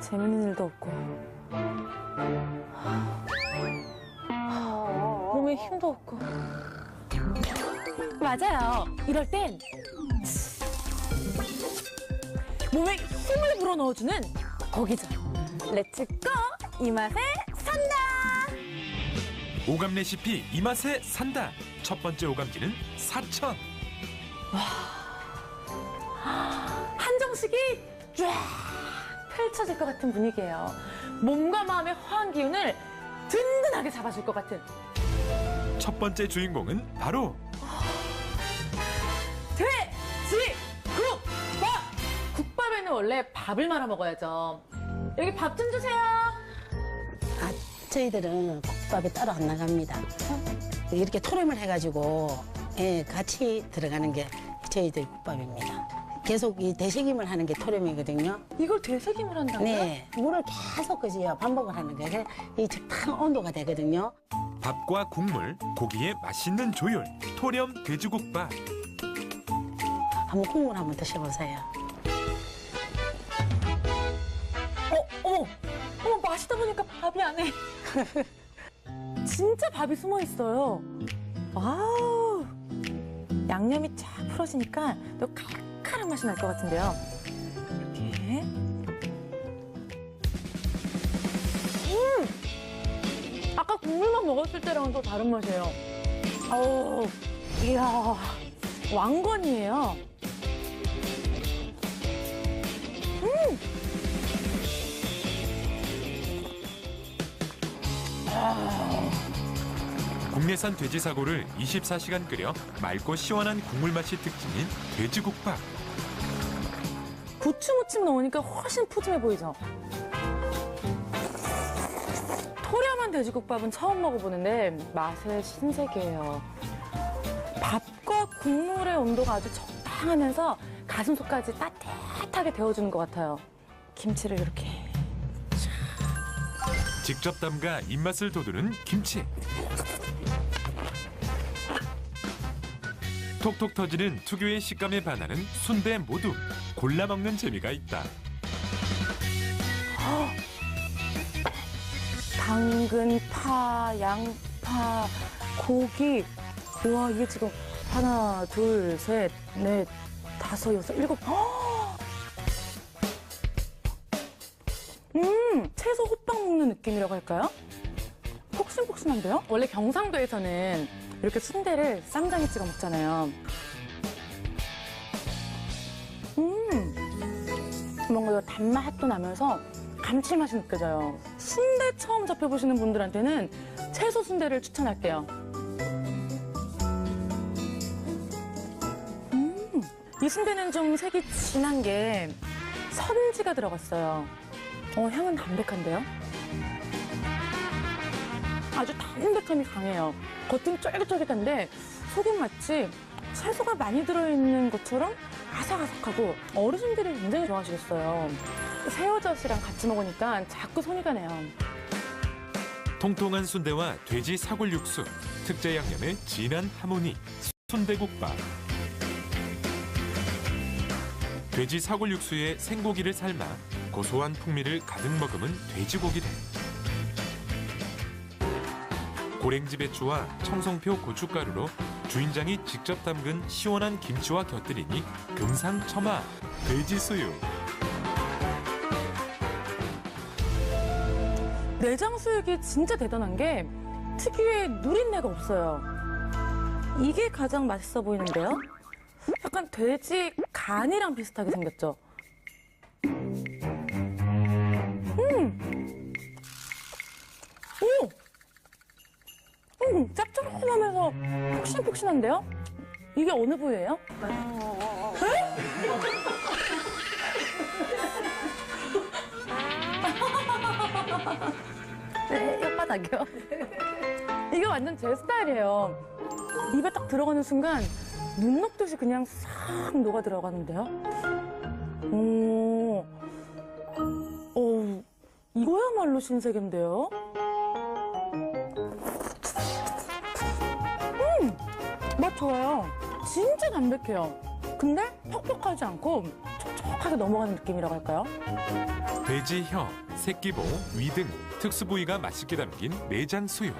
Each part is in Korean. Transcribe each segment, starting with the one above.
재밌는 일도 없고. 몸에 힘도 없고. 맞아요. 이럴 땐 몸에 힘을 불어넣어주는 거기죠. 렛츠고 이 맛에 산다. 오감 레시피 이 맛에 산다. 첫 번째 오감지는 사천. 한정식이 쫙 펼쳐질 것 같은 분위기예요. 몸과 마음의 화한 기운을 든든하게 잡아줄 것 같은 첫 번째 주인공은 바로 돼지국밥! 국밥에는 원래 밥을 말아 먹어야죠. 여기 밥 좀 주세요. 아, 저희들은 국밥에 따로 안 나갑니다. 이렇게 토렴을 해가지고 예, 같이 들어가는 게 저희들 국밥입니다. 계속 이 되새김을 하는 게 토렴이거든요. 이걸 되새김을 한다고요? 네, 물을 계속 그지요 반복을 하는 거예요. 이 적당한 온도가 되거든요. 밥과 국물, 고기의 맛있는 조율, 토렴 돼지국밥. 한번 국물 한번 드셔보세요. 어, 어머, 어머, 마시다 보니까 밥이 안에. 진짜 밥이 숨어 있어요. 와우. 양념이 쫙 풀어지니까 또 칼칼한 맛이 날 것 같은데요. 이렇게. 음! 아까 국물만 먹었을 때랑은 또 다른 맛이에요. 어우, 이야, 왕건이에요. 국내산 돼지 사고를 24시간 끓여 맑고 시원한 국물 맛이 특징인 돼지국밥. 부추 무침 넣으니까 훨씬 푸짐해 보이죠? 토렴한 돼지국밥은 처음 먹어보는데 맛의 신세계예요. 밥과 국물의 온도가 아주 적당하면서 가슴속까지 따뜻하게 데워주는 것 같아요. 김치를 이렇게. 직접 담가 입맛을 돋우는 김치. 톡톡 터지는 특유의 식감에 반하는 순대 모두 골라 먹는 재미가 있다. 당근, 파, 양파, 고기. 와, 이게 지금 하나, 둘, 셋, 넷, 다섯, 여섯, 일곱. 헉! 음, 채소 호빵 먹는 느낌이라고 할까요? 폭신폭신한데요? 원래 경상도에서는 이렇게 순대를 쌈장에 찍어 먹잖아요. 음, 뭔가 단맛도 나면서 감칠맛이 느껴져요. 순대 처음 접해보시는 분들한테는 채소 순대를 추천할게요. 음, 이 순대는 좀 색이 진한 게 선지가 들어갔어요. 어, 향은 담백한데요? 아주 담백함이 강해요. 겉은 쫄깃쫄깃한데 속은 마치 채소가 많이 들어있는 것처럼 아삭아삭하고 어르신들이 굉장히 좋아하시겠어요. 새우젓이랑 같이 먹으니까 자꾸 손이 가네요. 통통한 순대와 돼지 사골 육수, 특제 양념의 진한 하모니, 순대국밥. 돼지 사골 육수에 생고기를 삶아 고소한 풍미를 가득 머금은 돼지고기들. 고랭지 배추와 청송표 고춧가루로 주인장이 직접 담근 시원한 김치와 곁들이니 금상첨화 돼지 수육. 내장 수육이 진짜 대단한 게 특유의 누린내가 없어요. 이게 가장 맛있어 보이는데요? 약간 돼지 간이랑 비슷하게 생겼죠? 짭조름하면서 폭신폭신한데요? 이게 어느 부위예요? 네, 혓바닥이요. 이게 완전 제 스타일이에요. 입에 딱 들어가는 순간 눈 녹듯이 그냥 싹 녹아 들어가는데요. 오, 어, 이거야말로 신세계인데요. 좋아요. 진짜 담백해요. 근데 퍽퍽하지 않고 촉촉하게 넘어가는 느낌이라고 할까요? 돼지 혀, 새끼보, 위 등 특수 부위가 맛있게 담긴 내장 수육.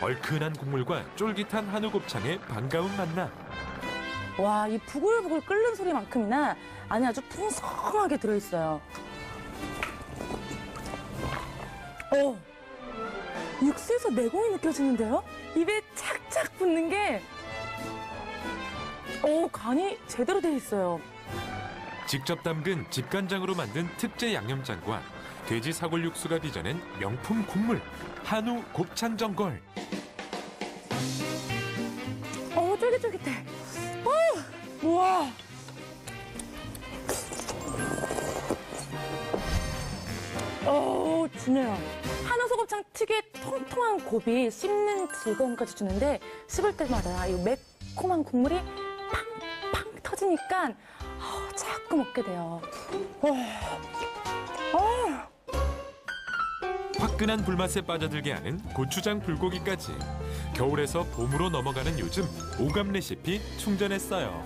얼큰한 국물과 쫄깃한 한우 곱창의 반가운 만남. 와, 이 부글부글 끓는 소리만큼이나 안에 아주 풍성하게 들어있어요. 어, 육수에서 내공이 느껴지는데요? 입에 착착 붙는 게, 오, 간이 제대로 돼 있어요. 직접 담근 집간장으로 만든 특제 양념장과 돼지 사골 육수가 빚어낸 명품 국물 한우 곱창 전골. 어, 쫄깃쫄깃해. 어, 우와. 어, 진해요. 소곱창 특유의 통통한 곱이 씹는 즐거움까지 주는데 씹을 때마다 이 매콤한 국물이 팡팡 터지니까 어, 자꾸 먹게 돼요. 어, 어. 화끈한 불맛에 빠져들게 하는 고추장 불고기까지 겨울에서 봄으로 넘어가는 요즘 오감 레시피 충전했어요.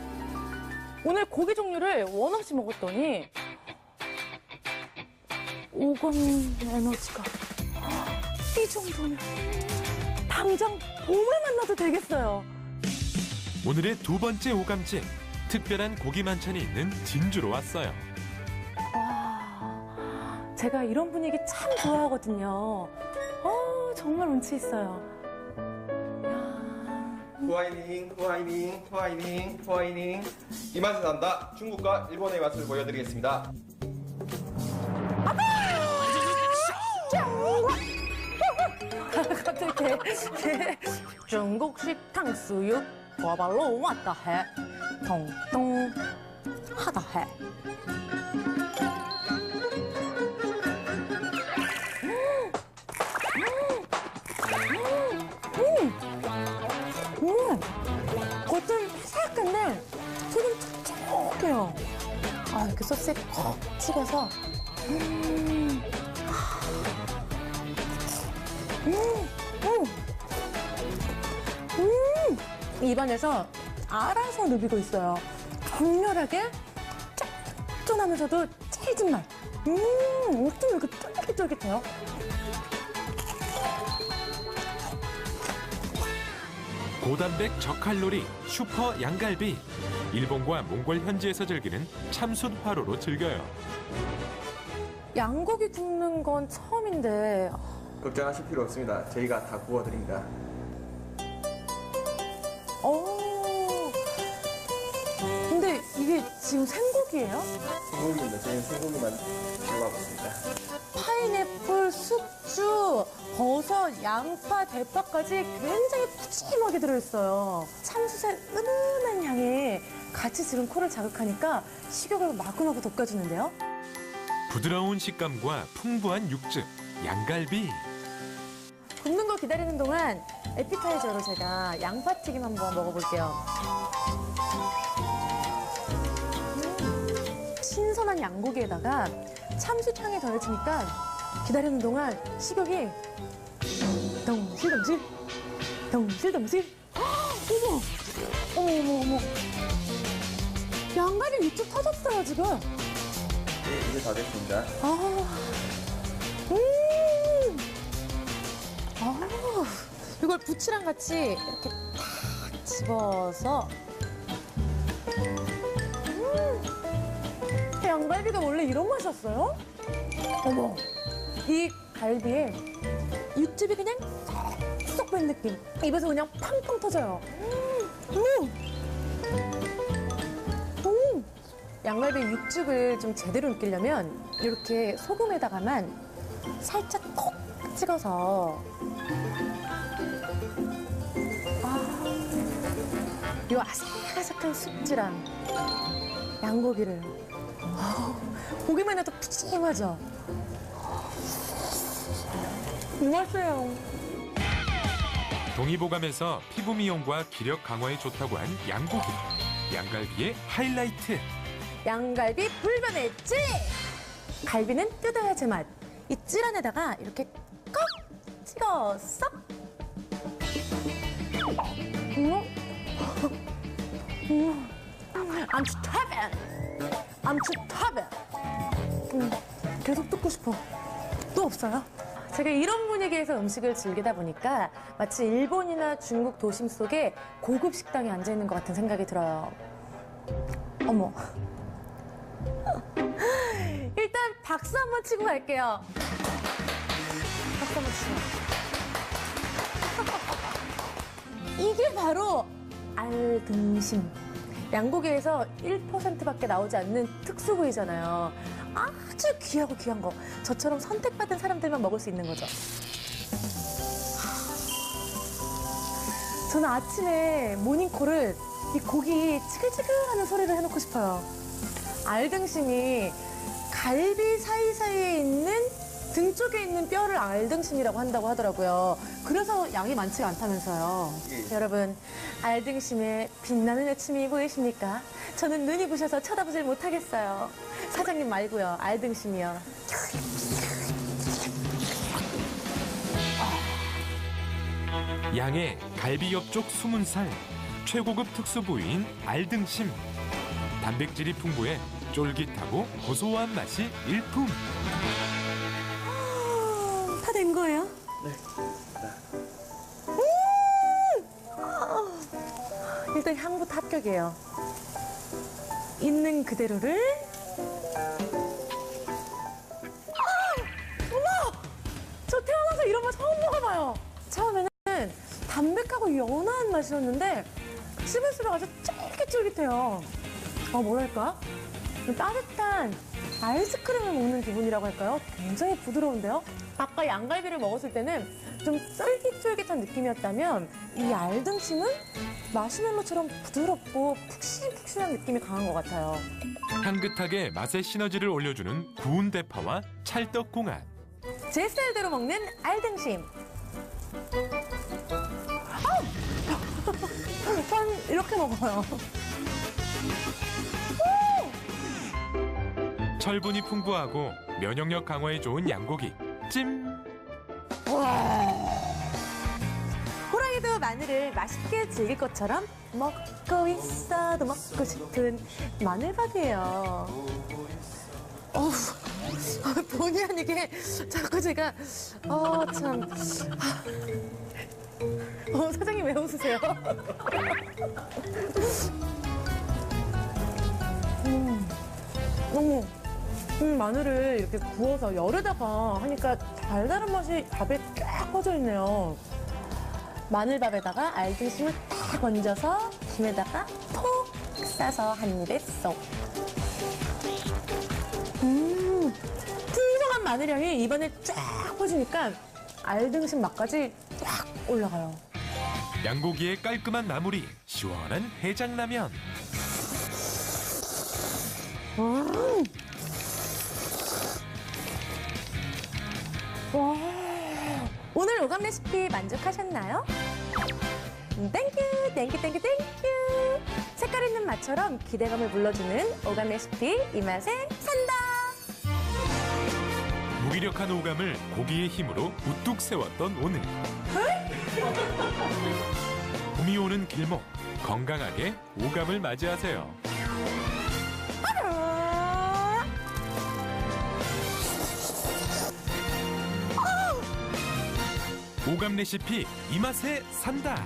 오늘 고기 종류를 원 없이 먹었더니 오감 에너지가 이 정도면 당장 봄을 만나도 되겠어요. 오늘의 두 번째 오감집 특별한 고기 만찬이 있는 진주로 왔어요. 와, 제가 이런 분위기 참 좋아하거든요. 어, 정말 운치 있어요. 야, 후아이닝, 후아이닝, 후아이닝, 후아이닝. 이 맛을 난다. 중국과 일본의 맛을 보여드리겠습니다. 개. 중국식 탕수육 과발로 왔다 해. 통통 하다 해. 음, 겉은 새끈데 속은 촉촉해요. 아, 이렇게 소스에 콕 찍어서 음, 입안에서 알아서 누비고 있어요. 강렬하게 짭쫀하면서도 찰진 맛. 음, 어쩜 이렇게 쫄깃쫄깃해요? 고단백 저칼로리 슈퍼 양갈비 일본과 몽골 현지에서 즐기는 참숯 화로로 즐겨요. 양고기 굽는 건 처음인데 걱정하실 필요 없습니다. 저희가 다 구워드립니다. 어. 근데 이게 지금 생고기예요? 생고기입니다. 저희는 생고기만 들어가고 있습니다. 파인애플, 숙주, 버섯, 양파, 대파까지 굉장히 푸짐하게 들어있어요. 참숯의 은은한 향이 같이 지금 코를 자극하니까 식욕을 마구마구 돋궈주는데요. 부드러운 식감과 풍부한 육즙 양갈비 굽는 거 기다리는 동안 에피타이저로 제가 양파튀김 한번 먹어볼게요. 음, 신선한 양고기에다가 참숯향이 더해지니까 기다리는 동안 식욕이 덩실덩실, 덩실덩실. 헉, 어머, 어머, 어머, 어머. 양갈비 육즙 터졌어요, 지금. 네, 이제 다 됐습니다. 아, 음, 이걸 부추랑 같이 이렇게 탁 집어서. 음, 양갈비가 원래 이런 맛이었어요? 어머, 이 갈비에 육즙이 그냥 쏙쏙 뺀 느낌. 입에서 그냥 팡팡 터져요. 음, 음. 음. 양갈비 육즙을 좀 제대로 느끼려면 이렇게 소금에다가만 살짝 콕 찍어서 이 아삭아삭한 숙주랑 양고기를 아, 보기만 해도 푸짐하죠? 이 맛이에요. 동의보감에서 피부 미용과 기력 강화에 좋다고 한 양고기 양갈비의 하이라이트 양갈비 불변의 찌! 갈비는 뜯어야 제맛. 이 찌란에다가 이렇게 꺽 찍어서. 음. 음. I'm starving. I'm starving. 음, 계속 듣고 싶어. 또 없어요? 제가 이런 분위기에서 음식을 즐기다 보니까 마치 일본이나 중국 도심 속에 고급 식당에 앉아 있는 것 같은 생각이 들어요. 어머. 일단 박수 한 번 치고 갈게요. 박수 한 번 치고. 이게 바로 알등심. 양고기에서 1%밖에 나오지 않는 특수부위잖아요. 아주 귀하고 귀한 거. 저처럼 선택받은 사람들만 먹을 수 있는 거죠. 저는 아침에 모닝콜을 이 고기 치글치글하는 소리를 해놓고 싶어요. 알등심이 갈비 사이사이에 있는 등 쪽에 있는 뼈를 알등심이라고 한다고 하더라고요. 그래서 양이 많지가 않다면서요. 예. 여러분, 알등심에 빛나는 아침이 보이십니까? 저는 눈이 부셔서 쳐다보질 못하겠어요. 사장님 말고요. 알등심이요. 양의 갈비 옆쪽 숨은 살, 최고급 특수 부위인 알등심. 단백질이 풍부해 쫄깃하고 고소한 맛이 일품. 거예요? 음! 일단 향부터 합격이에요. 있는 그대로를. 아! 태어나서 이런 거 처음 먹어봐요. 처음에는 담백하고 연한 맛이었는데 씹을수록 아주 쫄깃쫄깃해요. 어, 뭐랄까? 좀 따뜻한 아이스크림을 먹는 기분이라고 할까요? 굉장히 부드러운데요? 아까 양갈비를 먹었을 때는 좀 쫄깃쫄깃한 느낌이었다면 이 알등심은 마시멜로처럼 부드럽고 푹신푹신한 느낌이 강한 것 같아요. 향긋하게 맛의 시너지를 올려주는 구운 대파와 찰떡궁합. 제 스타일대로 먹는 알등심. 아우! 전 이렇게 먹어요. 철분이 풍부하고 면역력 강화에 좋은 양고기. 찜! 호랑이도 마늘을 맛있게 즐길 것처럼 먹고 있어도 먹고 싶은 마늘밥이에요. 어우, 본의 아니게 자꾸 제가, 어, 참. 어, 사장님 왜 웃으세요? 음, 어머. 음, 마늘을 이렇게 구워서 열에다가 하니까 달달한 맛이 밥에 쫙 퍼져 있네요. 마늘밥에다가 알등심을 딱 얹어서 김에다가 톡 싸서 한 입에 쏙. 음, 풍성한 마늘향이 입안에 쫙 퍼지니까 알등심 맛까지 쫙 올라가요. 양고기의 깔끔한 마무리. 시원한 해장라면. 음. 와. 오늘 오감 레시피 만족하셨나요? 음, 땡큐, 땡큐, 땡큐, 땡큐. 색깔 있는 맛처럼 기대감을 불러주는 오감 레시피 이 맛에 산다. 무기력한 오감을 고기의 힘으로 우뚝 세웠던 오늘. 봄이 오는 길목 건강하게 오감을 맞이하세요. 오감 레시피 이 맛에 산다.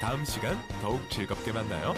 다음 시간 더욱 즐겁게 만나요.